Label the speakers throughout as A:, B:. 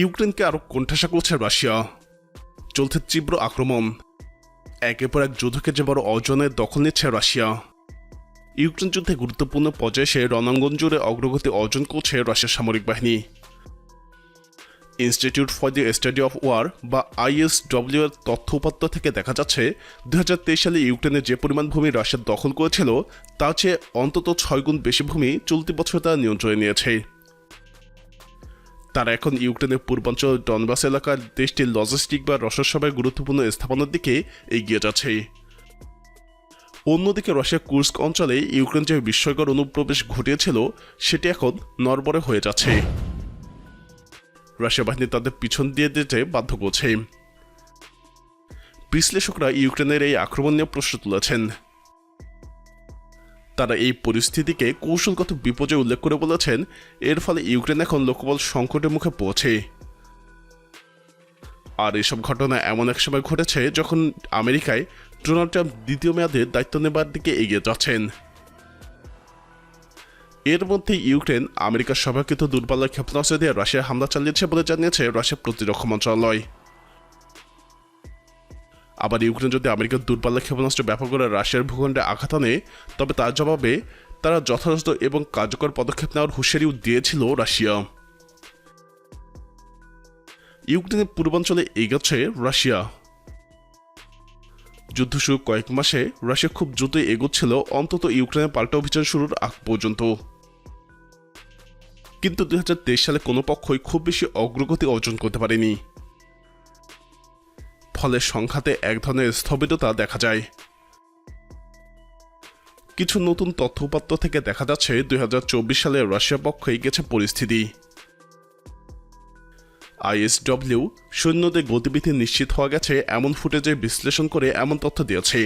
A: ইউক্রেনকে আরও কোণঠাসা করছে রাশিয়া। চলছে তীব্র আক্রমণ। একের পর এক যুদ্ধকে যে বড় অর্জনের দখল নিচ্ছে রাশিয়া। ইউক্রেন যুদ্ধে গুরুত্বপূর্ণ পর্যায়ে সে রণাঙ্গন জুড়ে অগ্রগতি অর্জন করছে রাশিয়ার সামরিক বাহিনী। Institute for the study of war বা আইএসডব্লিউ এর তথ্য উপাত্ত থেকে দেখা যাচ্ছে, দুই হাজার তেইশ সালে ইউক্রেনে যে পরিমাণ ভূমি রাশিয়া দখল করেছিল, তার চেয়ে অন্তত ছয় গুণ বেশি ভূমি চলতি বছর তারা নিয়ন্ত্রণে নিয়েছে। তারা এখন ইউক্রেনের পূর্বাঞ্চল ডনবাস এলাকার দেশটির লজিস্টিক বা রসদসভায় গুরুত্বপূর্ণ স্থাপনার দিকে এগিয়ে যাচ্ছে। অন্যদিকে রাশিয়া কুর্স্ক অঞ্চলে ইউক্রেন যে বিস্ময়কর অনুপ্রবেশ ঘটিয়েছিল, সেটি এখন নরবরে হয়ে যাচ্ছে। রাশিয়া বাহিনী তাদের পিছন দিয়ে দিতে বাধ্য করছে। বিশ্লেষকরা ইউক্রেনের এই আক্রমণ নিয়ে প্রশ্ন তুলেছেন। তারা এই পরিস্থিতিকে কৌশলগত বিপর্যয় উল্লেখ করে বলেছেন, এর ফলে ইউক্রেন এখন লোকবল সংকটের মুখে পৌঁছে আর এসব ঘটনা এমন এক সময় ঘটেছে যখন আমেরিকায় ডোনাল্ড ট্রাম্প দ্বিতীয় মেয়াদে দায়িত্ব নেবার দিকে এগিয়ে যাচ্ছেন। এর মধ্যে ইউক্রেন আমেরিকার সভাকৃত দুর্বল ক্ষেপণাস্ত্র দিয়ে রাশিয়া হামলা চালিয়েছে বলে জানিয়েছে রাশিয়া প্রতিরক্ষা মন্ত্রণালয়। আবার ইউক্রেন যদি আমেরিকার দূরপাল্লা ক্ষেপণাস্ত্র ব্যাপক করে রাশিয়ার ভূখণ্ডে আঘাত আনে, তবে তার জবাবে তারা যথাযথ এবং কার্যকর পদক্ষেপ নেওয়ার হুঁশিয়ারিও দিয়েছিল রাশিয়া। ইউক্রেনের পূর্বাঞ্চলে এগোচ্ছে রাশিয়া। যুদ্ধ শুরু কয়েক মাসে রাশিয়া খুব দ্রুতই এগোচ্ছিল, অন্তত ইউক্রেনের পাল্টা অভিযান শুরুর আগ পর্যন্ত। কিন্তু দু হাজার তেইশ সালে কোনো পক্ষই খুব বেশি অগ্রগতি অর্জন করতে পারেনি। ফলে সংখ্যাতে এক ধরনের স্থবিরতা দেখা যায়। কিছু নতুন তথ্য উপাত্ত থেকে দেখা যাচ্ছে দুই হাজার চব্বিশ সালে রাশিয়া পক্ষেই গেছে পরিস্থিতি। আইএসডব্লিউ সৈন্যদের গতিবিধি নিশ্চিত হওয়া গেছে এমন ফুটেজে বিশ্লেষণ করে এমন তথ্য দিয়েছে।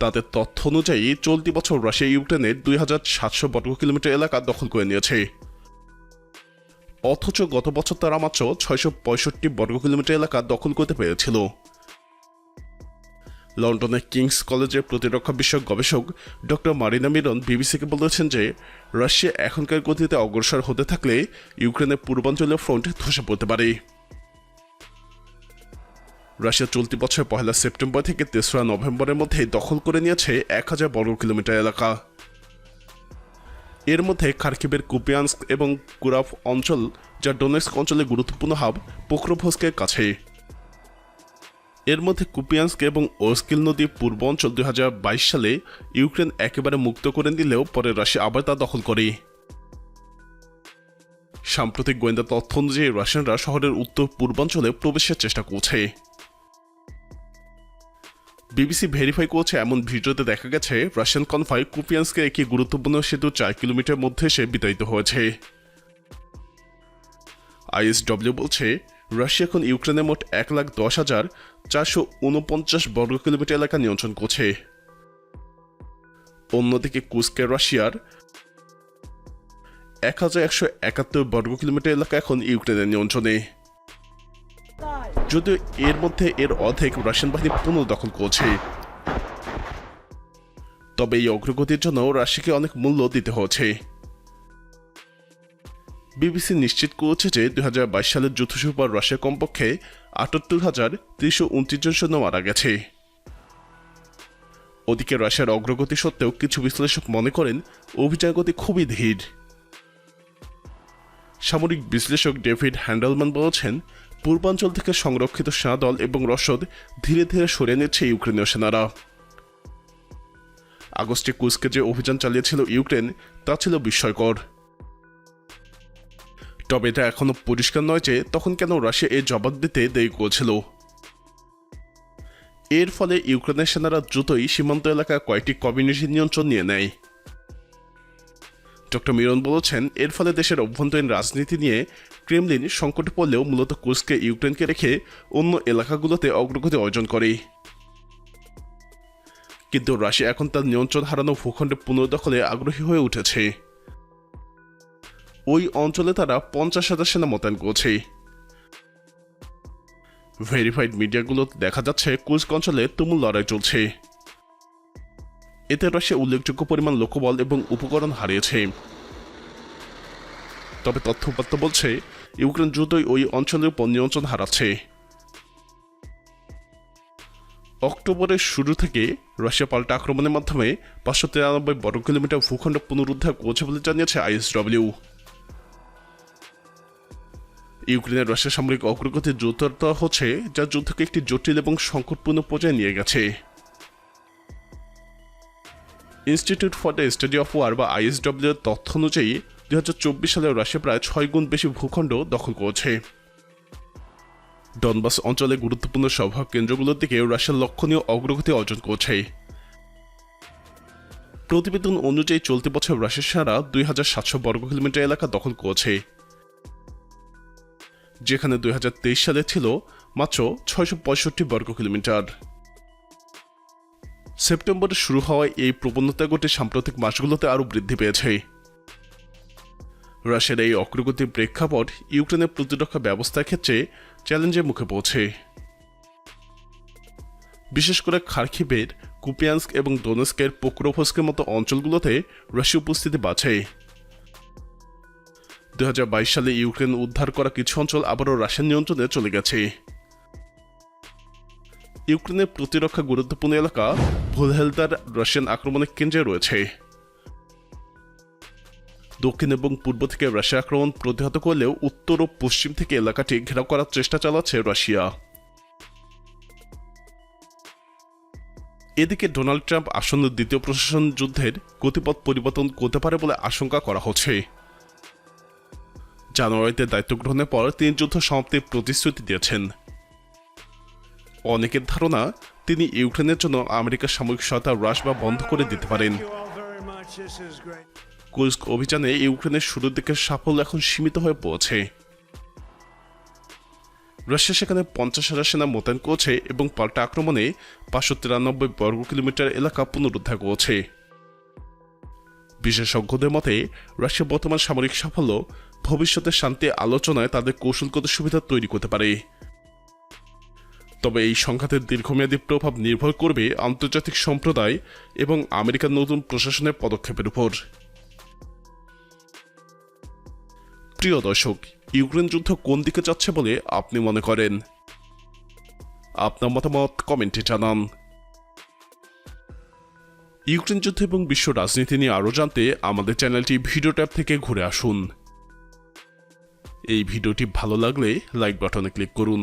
A: তাদের তথ্য অনুযায়ী চলতি বছর রাশিয়া ইউক্রেনের দুই হাজার সাতশো বর্গ কিলোমিটার এলাকা দখল করে নিয়েছে। অথচ গত বছর তারা মাত্র ছয়শো পঁয়ষট্টি বর্গ কিলোমিটার এলাকা দখল করতে পেরেছিল। লন্ডনের কিংস কলেজের প্রতিরক্ষা বিষয়ক গবেষক ডক্টর মারিনা মিরন বিবিসিকে বলেছেন যে, রাশিয়া এখনকার গতিতে অগ্রসর হতে থাকলে ইউক্রেনের পূর্বাঞ্চলীয় ফ্রন্ট ধসে পড়তে পারে। রাশিয়া চলতি বছর পহেলা সেপ্টেম্বর থেকে তেসরা নভেম্বরের মধ্যে দখল করে নিয়েছে এক হাজার বর্গ কিলোমিটার এলাকা। এর মধ্যে খার্কিবের কুপিয়ান্স্ক এবং কুরাফ অঞ্চল, যা ডোনেস্ক অঞ্চলে গুরুত্বপূর্ণ হাব পোক্রোভস্কের কাছে। এর মধ্যে কুপিয়ান্স্ক এবং ওস্কিল নদী পূর্ব অঞ্চল দুই হাজার বাইশ সালে ইউক্রেন একেবারে মুক্ত করে দিলেও পরে রাশিয়া আবার তা দখল করে। সাম্প্রতিক গোয়েন্দা তথ্য অনুযায়ী রাশিয়ানরা শহরের উত্তর পূর্বাঞ্চলে প্রবেশের চেষ্টা করছে। বিবিসি ভেরিফাই করছে, এমন ভিডিওতে দেখা গেছে, রাশিয়ান কনফাই কুপিয়ান্সকে একটি গুরুত্বপূর্ণ সেতু চার কিলোমিটার মধ্যে সে বিতাড়িত হয়েছে। আইএসডব্লিউ বলছে, রাশিয়া এখন ইউক্রেনের মোট এক লাখ দশ হাজার চারশো উনপঞ্চাশ বর্গ কিলোমিটার এলাকা নিয়ন্ত্রণ করছে। অন্যদিকে কুস্কের রাশিয়ার এক হাজার একশো একাত্তর বর্গ কিলোমিটার এলাকা এখন ইউক্রেনের নিয়ন্ত্রণে। যদিও এর মধ্যে এর অর্ধেক রাশিয়ান বাহিনী পুনর্দখল করছে। তবে এই অগ্রগতির জন্য রাশিয়াকে অনেক মূল্য দিতে হচ্ছে। বিবিসি নিশ্চিত করেছে যে দুই হাজার বাইশ সালের যুদ্ধ শুরু পর রাশিয়া কমপক্ষে আটাত্তর হাজার তিনশো উনত্রিশ জন সৈন্য মারা গেছে। ওদিকে রাশিয়ার অগ্রগতি সত্ত্বেও কিছু বিশ্লেষক মনে করেন অভিযান গতি খুবই ধীর। সামরিক বিশ্লেষক ডেভিড হ্যান্ডেলম্যান বলেছেন পূর্বাঞ্চল থেকে সংরক্ষিত সেনা দল এবং রসদ ধীরে ধীরে সরিয়ে নিচ্ছে ইউক্রেনীয় সেনারা। আগস্টে কুস্কে যে অভিযান চালিয়েছিল ইউক্রেন, তা ছিল বিস্ময়কর। তবে এটা এখনও পরিষ্কার নয় যে তখন কেন রাশিয়া এর জবাব দিতে দেরি করেছিল। এর ফলে ইউক্রেনের সেনারা দ্রুতই সীমান্ত এলাকার কয়েকটি কমিউনিটি নিয়ন্ত্রণ নিয়ে নেয়। ডক্টর মিরন বলেছেন, এর ফলে দেশের অভ্যন্তরীণ রাজনীতি নিয়ে ক্রেমলিন সংকটে পড়লেও মূলত কুস্কে ইউক্রেনকে রেখে অন্য এলাকাগুলোতে অগ্রগতি অর্জন করে। কিন্তু রাশিয়া এখন তার নিয়ন্ত্রণ হারানো ভূখণ্ডে পুনর্দখলে আগ্রহী হয়ে উঠেছে। ওই অঞ্চলে তারা পঞ্চাশ হাজার সেনা মোতায়েন করছে। ভেরিফাইড মিডিয়াগুলো দেখা যাচ্ছে কুস্ক অঞ্চলে তুমুল লড়াই চলছে। এতে রাশিয়া উল্লেখযোগ্য পরিমাণ লোকবল এবং উপকরণ হারিয়েছে। তবে তথ্যপত্র বলছে, ইউক্রেন দ্রুতই ওই অঞ্চলের উপর নিয়ন্ত্রণ হারাচ্ছে। অক্টোবরের শুরু থেকে রাশিয়া পাল্টা আক্রমণের মাধ্যমে পাঁচশো তিরানব্বই বর্গ কিলোমিটার ভূখণ্ড পুনরুদ্ধার করেছে বলে জানিয়েছে আইএসডব্লিউ। ইউক্রেনের রাশিয়া সামরিক অগ্রগতি দ্রুততর হচ্ছে, যা যুদ্ধকে একটি জটিল এবং সংকটপূর্ণ পর্যায়ে নিয়ে গেছে। Institute for the study of war বা আইএসডব্লিউ এর তথ্য অনুযায়ী দুই হাজার চব্বিশ সালে রাশিয়া প্রায় ছয় গুণ বেশি ভূখণ্ড দখল করেছে। ডনবাস অঞ্চলে গুরুত্বপূর্ণ সভা কেন্দ্রগুলোর দিকে রাশিয়ার লক্ষণীয় অগ্রগতি অর্জন করছে। প্রতিবেদন অনুযায়ী চলতি বছর রাশিয়ার সারা দুই হাজার সাতশো বর্গ কিলোমিটার এলাকা দখল করেছে। যেখানে দুই হাজার তেইশ সালে ছিল মাত্র ছয়শো পঁয়ষট্টি বর্গ কিলোমিটার। সেপ্টেম্বরে শুরু হওয়ায় এই প্রবণতা ঘটে সাম্প্রতিক মাসগুলোতে আরও বৃদ্ধি পেয়েছে। রাশিয়ার এই অগ্রগতির প্রেক্ষাপট ইউক্রেনের প্রতিরক্ষা ব্যবস্থার ক্ষেত্রে চ্যালেঞ্জের মুখে পড়ছে। বিশেষ করে খার্কিবের কুপিয়ান্স্ক এবং ডোনেস্কের পোক্রোভস্কের মতো অঞ্চলগুলোতে রাশিয়া উপস্থিতি দুহাজার বাইশ সালে ইউক্রেন উদ্ধার করা কিছু অঞ্চল আবারও রাশিয়ার নিয়ন্ত্রণে চলে গেছে। ইউক্রেনের প্রতিরক্ষা গুরুত্বপূর্ণ এলাকা ভুলহেলদার রাশিয়ান আক্রমণের কেন্দ্রে রয়েছে। দক্ষিণ এবং পূর্ব থেকে রাশিয়া আক্রমণ প্রতিহত করলেও উত্তর ও পশ্চিম থেকে এলাকাটি ঘেরাও করার চেষ্টা চালাচ্ছে রাশিয়া। এদিকে ডোনাল্ড ট্রাম্প আসন্ন দ্বিতীয় প্রশাসন যুদ্ধের গতিপথ পরিবর্তন করতে পারে বলে আশঙ্কা করা হচ্ছে। জানুয়ারিতে দায়িত্ব গ্রহণের পর তিনি যুদ্ধ সমাপ্তির প্রতিশ্রুতি দিয়েছেন। অনেকের ধারণা তিনি ইউক্রেনের জন্য আমেরিকার সামরিক সহায়তা হ্রাস বা বন্ধ করে দিতে পারেন. কুর্স্ক অভিযানে ইউক্রেনের শুরুর দিকের সাফল্য এখন সীমিত হয়ে পড়েছে। রাশিয়া সেখানে পঞ্চাশ হাজার সেনা মোতায়েন করছে এবং পাল্টা আক্রমণে পাঁচশো তিরানব্বই বর্গ কিলোমিটার এলাকা পুনরুদ্ধার করছে। বিশেষজ্ঞদের মতে রাশিয়া বর্তমান সামরিক সাফল্য ভবিষ্যতে শান্তি আলোচনায় তাদের কৌশলগত সুবিধা তৈরি করতে পারে। তবে এই সংঘাতের দীর্ঘমেয়াদী প্রভাব নির্ভর করবে আন্তর্জাতিক সম্প্রদায় এবং আমেরিকার নতুন প্রশাসনের পদক্ষেপের উপর। প্রিয় দর্শক, ইউক্রেন যুদ্ধ কোন দিকে যাচ্ছে বলে আপনি মনে করেন? আপনার মতামত কমেন্টে জানান। ইউক্রেন যুদ্ধ এবং বিশ্ব রাজনীতি নিয়ে আরও জানতে আমাদের চ্যানেলটি ভিডিও ট্যাব থেকে ঘুরে আসুন। এই ভিডিওটি ভালো লাগলে লাইক বাটনে ক্লিক করুন।